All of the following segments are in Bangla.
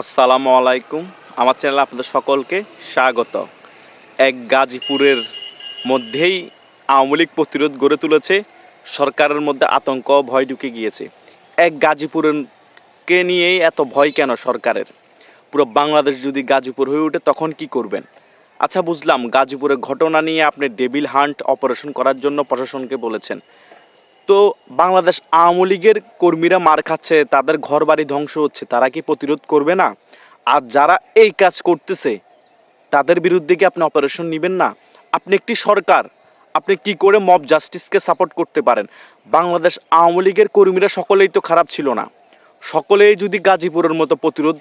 আসসালামু আলাইকুম। আমার চ্যানেলে আপনাদের সকলকে স্বাগত। এক গাজীপুরের মধ্যেই আওয়ামী লীগ প্রতিরোধ গড়ে তুলেছে, সরকারের মধ্যে আতঙ্ক ভয় ঢুকে গিয়েছে। এক গাজীপুরকে নিয়েই এত ভয় কেন সরকারের? পুরো বাংলাদেশ যদি গাজীপুর হয়ে ওঠে, তখন কি করবেন? আচ্ছা বুঝলাম গাজীপুরের ঘটনা নিয়ে আপনি ডেবিল হান্ট অপারেশন করার জন্য প্রশাসনকে বলেছেন। তো বাংলাদেশ আওয়ামী লীগের কর্মীরা মার খাচ্ছে, তাদের ঘর বাড়ি ধ্বংস হচ্ছে, তারা কি প্রতিরোধ করবে না? আর যারা এই কাজ করতেছে, তাদের বিরুদ্ধে কি আপনি অপারেশন নেবেন না? আপনি একটি সরকার, আপনি কি করে মব জাস্টিসকে সাপোর্ট করতে পারেন? বাংলাদেশ আওয়ামী লীগের কর্মীরা সকলেই তো খারাপ ছিল না। সকলেই যদি গাজীপুরের মতো প্রতিরোধ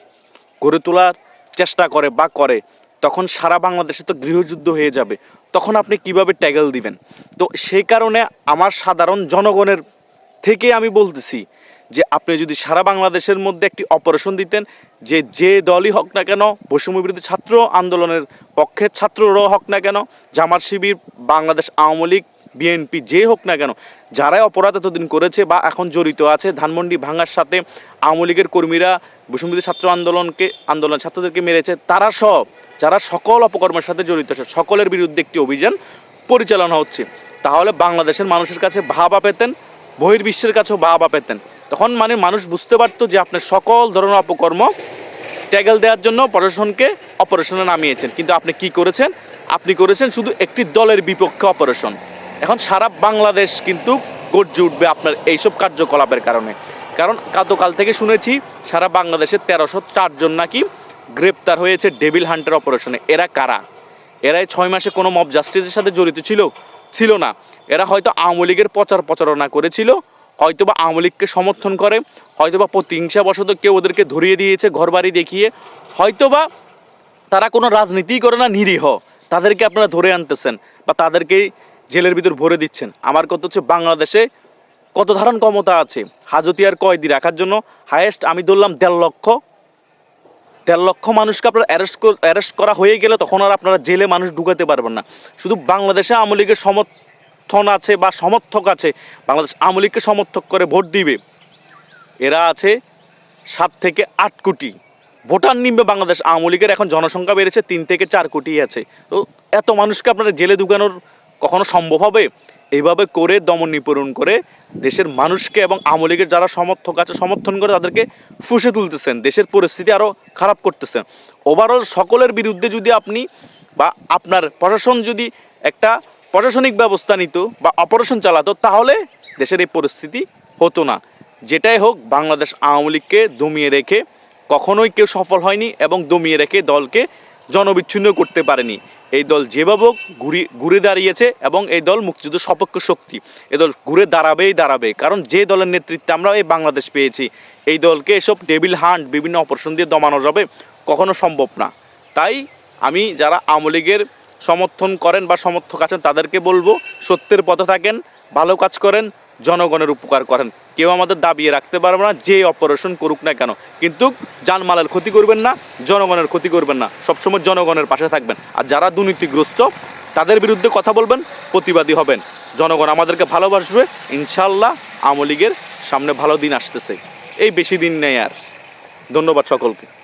গড়ে তোলার চেষ্টা করে বা করে তখন সারা বাংলাদেশে তো গৃহযুদ্ধ হয়ে যাবে। তখন আপনি কীভাবে ট্যাগেল দিবেন? তো সেই কারণে আমার সাধারণ জনগণের থেকে আমি বলতেছি যে, আপনি যদি সারা বাংলাদেশের মধ্যে একটি অপারেশন দিতেন, যে যে দলই হোক না কেন বৈষম্যবিরোধী ছাত্র আন্দোলনের পক্ষে ছাত্ররাও হোক না কেন, জামাত শিবির, বাংলাদেশ আওয়ামী লীগ, বিএনপি, যে হোক না কেন, যারাই অপরাধ এতদিন করেছে বা এখন জড়িত আছে, ধানমন্ডি ভাঙার সাথে আওয়ামী লীগের কর্মীরা বৈষম্যবিরোধী ছাত্র আন্দোলনকে, আন্দোলন ছাত্রদেরকে মেরেছে, তারা সব যারা সকল অপকর্মের সাথে জড়িত সকলের বিরুদ্ধে একটি অভিযান পরিচালনা হচ্ছে, তাহলে বাংলাদেশের মানুষের কাছে ভাবা পেতেন, বহির্বিশ্বের কাছেও ভাবা পেতেন। তখন মানে মানুষ বুঝতে পারতো যে আপনার সকল ধরনের অপকর্ম ট্যাগেল দেওয়ার জন্য প্রশাসনকে অপারেশনে নামিয়েছেন। কিন্তু আপনি কি করেছেন? আপনি করেছেন শুধু একটি দলের বিপক্ষে অপারেশন। এখন সারা বাংলাদেশ কিন্তু গর্জে উঠবে আপনার এইসব কার্যকলাপের কারণে। কারণ গতকাল থেকে শুনেছি, সারা বাংলাদেশে তেরোশো চারজন নাকি গ্রেপ্তার হয়েছে ডেভিল হান্টার অপারেশনে। এরা কারা? এরা ছয় মাসে কোনো মব জাস্টিসের সাথে জড়িত ছিল? ছিল না। এরা হয়তো আওয়ামী লীগের প্রচার প্রচারণা করেছিল, হয়তোবা আওয়ামী লীগকে সমর্থন করে, হয়তোবা প্রতিহিংসা বশত কেউ ওদেরকে ধরিয়ে দিয়েছে, ঘরবাড়ি দেখিয়ে। হয়তোবা তারা কোনো রাজনীতিই করে না, নিরীহ। তাদেরকে আপনারা ধরে আনতেছেন বা তাদেরকেই জেলের ভিতর ভরে দিচ্ছেন। আমার কথা হচ্ছে বাংলাদেশে কত ধারণ ক্ষমতা আছে? হাজতিয়ার কয়েদি রাখার জন্য হায়েস্ট আমি ধরলাম দেড় লক্ষ দেড় লক্ষ মানুষকে আপনার অ্যারেস্ট অ্যারেস্ট করা হয়ে গেলে তখন আর আপনারা জেলে মানুষ ঢুকাতে পারবেন না। শুধু বাংলাদেশে আওয়ামী লীগের সমর্থন আছে বা সমর্থক আছে, বাংলাদেশ আওয়ামী লীগকে সমর্থক করে ভোট দিবে। এরা আছে সাত থেকে আট কোটি। ভোটার নিম্বে বাংলাদেশ আওয়ামী লীগের এখন জনসংখ্যা বেড়েছে তিন থেকে চার কোটি আছে। তো এত মানুষকে আপনারা জেলে ঢুকানোর কখনো সম্ভব হবে? এইভাবে করে দমন নিপূরণ করে দেশের মানুষকে এবং আওয়ামী লীগের যারা সমর্থক আছে, সমর্থন করে তাদেরকে ফুসে তুলতেছেন। দেশের পরিস্থিতি আরও খারাপ করতেছেন। ওভারঅল সকলের বিরুদ্ধে যদি আপনি বা আপনার প্রশাসন যদি একটা প্রশাসনিক ব্যবস্থা নিত বা অপারেশন চালাতো, তাহলে দেশের এই পরিস্থিতি হতো না। যেটাই হোক, বাংলাদেশ আওয়ামী লীগকে দমিয়ে রেখে কখনোই কেউ সফল হয়নি এবং দমিয়ে রেখে দলকে জনবিচ্ছিন্ন করতে পারেনি। এই দল যেভাবে ঘুরি, ঘুরে দাঁড়িয়েছে এবং এই দল মুক্তিযুদ্ধ সপক্ষ শক্তি। এই দল ঘুরে দাঁড়াবেই দাঁড়াবে, কারণ যে দলের নেতৃত্বে আমরা এই বাংলাদেশ পেয়েছি, এই দলকে এসব টেবিল হান্ট, বিভিন্ন অপারেশন দিয়ে দমানো যাবে কখনো সম্ভব না। তাই আমি যারা আওয়ামী লীগের সমর্থন করেন বা সমর্থক আছেন তাদেরকে বলব, সত্যের পথে থাকেন, ভালো কাজ করেন জনগণের উপকার করেন। কেউ আমাদের দাবিয়ে রাখতে পারবে না যে অপারেশন করুক না কেন। কিন্তু জানমালের ক্ষতি করবেন না, জনগণের ক্ষতি করবেন না। সবসময় জনগণের পাশে থাকবেন। আর যারা দুর্নীতিগ্রস্ত, তাদের বিরুদ্ধে কথা বলবেন, প্রতিবাদী হবেন। জনগণ আমাদেরকে ভালোবাসবে ইনশাল্লাহ আওয়ামী লীগের সামনে ভালো দিন আসতেছে। এই বেশি দিন নেই আর। ধন্যবাদ সকলকে।